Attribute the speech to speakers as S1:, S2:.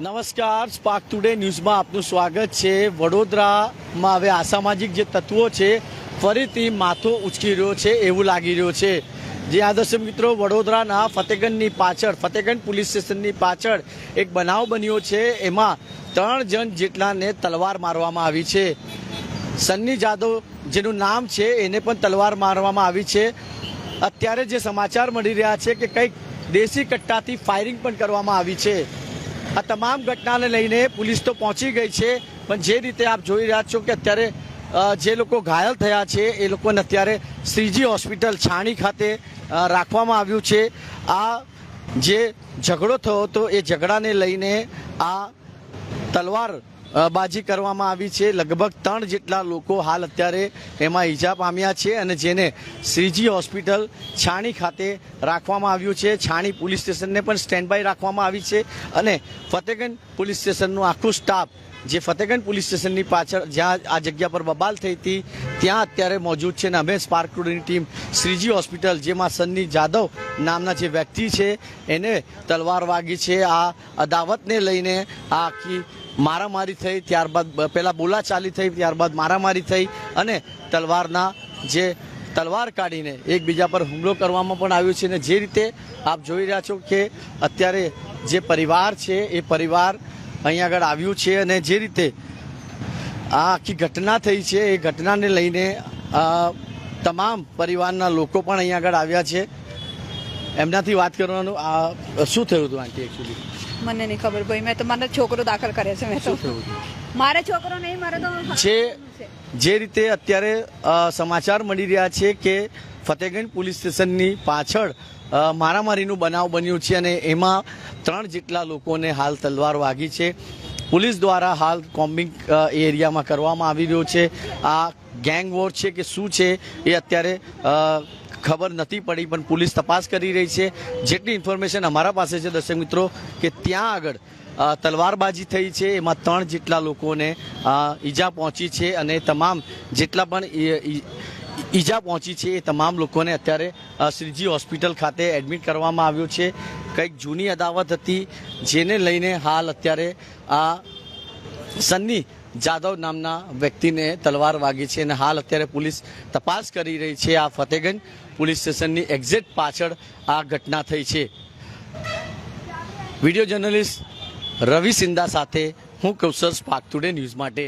S1: નમસ્કાર spark today ન્યૂઝમાં આપનું સ્વાગત છે. વડોદરામાં હવે અસામાજિક જે તત્વો છે, ફરીથી માથો ઉચકી રહ્યો છે, એવું લાગી રહ્યો છે. જે આ મિત્રો, વડોદરાના ફતેગંજની પાછળ, ફતેગંજ પોલીસ સ્ટેશનની પાછળ એક બનાવ બન્યો છે. એમાં ત્રણ જણ જેટલાને તલવાર મારવામાં આવી છે. સન્ની જાદવ, જેનું નામ છે, એને પણ તલવાર મારવામાં આવી છે. અત્યારે જે સમાચાર મળી રહ્યા છે કે કંઈક દેશી કટ્ટાથી ફાયરિંગ પણ કરવામાં આવી છે. આ તમામ ઘટનાને લઈને પોલીસ તો પહોંચી ગઈ છે, પણ જે રીતે આપ જોઈ રહ્યા છો કે અત્યારે જે લોકો ઘાયલ થયા છે, એ લોકોને અત્યારે શ્રીજી હોસ્પિટલ છાણી ખાતે રાખવામાં આવ્યું છે. આ જે ઝઘડો થયો હતો, એ ઝઘડાને લઈને આ તલવાર બાજી કરવામાં આવી છે. લગભગ ત્રણ જેટલા લોકો હાલ અત્યારે એમાં ઈજા પામ્યા છે અને જેને શ્રીજી હોસ્પિટલ છાણી ખાતે રાખવામાં આવ્યું છે. છાણી પોલીસ સ્ટેશનને પણ સ્ટેન્ડ બાય રાખવામાં આવી છે અને ફતેગંજ પોલીસ સ્ટેશનનું આખું સ્ટાફ જે ફતેગંજ પોલીસ સ્ટેશનની પાછળ જ્યાં આ જગ્યા પર બબાલ થઈ હતી, ત્યાં અત્યારે મોજૂદ છે અને અમે સ્પાર્ક ટુડેની ટીમ શ્રીજી હોસ્પિટલ જેમાં સન્ની જાદવ નામના જે વ્યક્તિ છે, એને તલવાર વાગી છે. આ અદાવતને લઈને આ આખી મારામારી થઈ, ત્યારબાદ પહેલાં બોલાચાલી થઈ, ત્યારબાદ મારામારી થઈ અને તલવારના જે તલવાર કાઢીને એકબીજા પર હુમલો કરવામાં પણ આવ્યો છે. અને જે રીતે આપ જોઈ રહ્યા છો કે અત્યારે જે પરિવાર છે, એ પરિવાર અહીંયા આગળ આવ્યું છે અને જે રીતે આ આખી ઘટના થઈ છે એ ઘટનાને લઈને તમામ પરિવારના લોકો પણ અહીંયા આગળ આવ્યા છે. એમનાથી વાત કરવાનું આ શું થયું હતું આંટી એકચ્યુઅલી
S2: મને નહીં ખબર ભાઈ મેં તો મારો છોકરો દાખલ કર્યો છે મેં તો. મારે છોકરો નહીં મારે તો
S1: જે જે રીતે અત્યારે સમાચાર મળી રહ્યા છે કે ફતેગંજ પોલીસ સ્ટેશનની પાછળ મારામારીનું બનાવ બન્યું છે અને એમાં ત્રણ જેટલા લોકોને હાલ તલવાર વાગી છે. પોલીસ દ્વારા હાલ કોમ્બિંગ એરિયામાં કરવામાં આવી રહ્યો છે. આ ગેંગ વોર છે કે શું છે એ અત્યારે ખબર નથી પડી, પણ પોલીસ તપાસ કરી રહી છે. જેટલી ઇન્ફોર્મેશન અમારા પાસે છે દર્શક મિત્રો, કે ત્યાં આગળ તલવારબાજી થઈ છે. એમાં ત્રણ જેટલા લોકોને ઈજા પહોંચી છે અને તમામ જેટલા પણ ઈજા પહોંચી છે એ તમામ લોકોને અત્યારે શ્રીજી હોસ્પિટલ ખાતે એડમિટ કરવામાં આવ્યું છે. કંઈક જૂની અદાવત હતી, જેને લઈને હાલ અત્યારે આ સન્ની જાદવ નામના વ્યક્તિને તલવાર વાગી છે અને હાલ અત્યારે પોલીસ તપાસ કરી રહી છે આ ફતેગંજ પોલીસ સ્ટેશનની એક્ઝેક્ટ પાછળ આ ઘટના થઈ છે. વીડિયો જર્નલિસ્ટ રવિ સિંધા સાથે હું કૌશલ સ્પાર્ક ટુડે ન્યૂઝ માટે.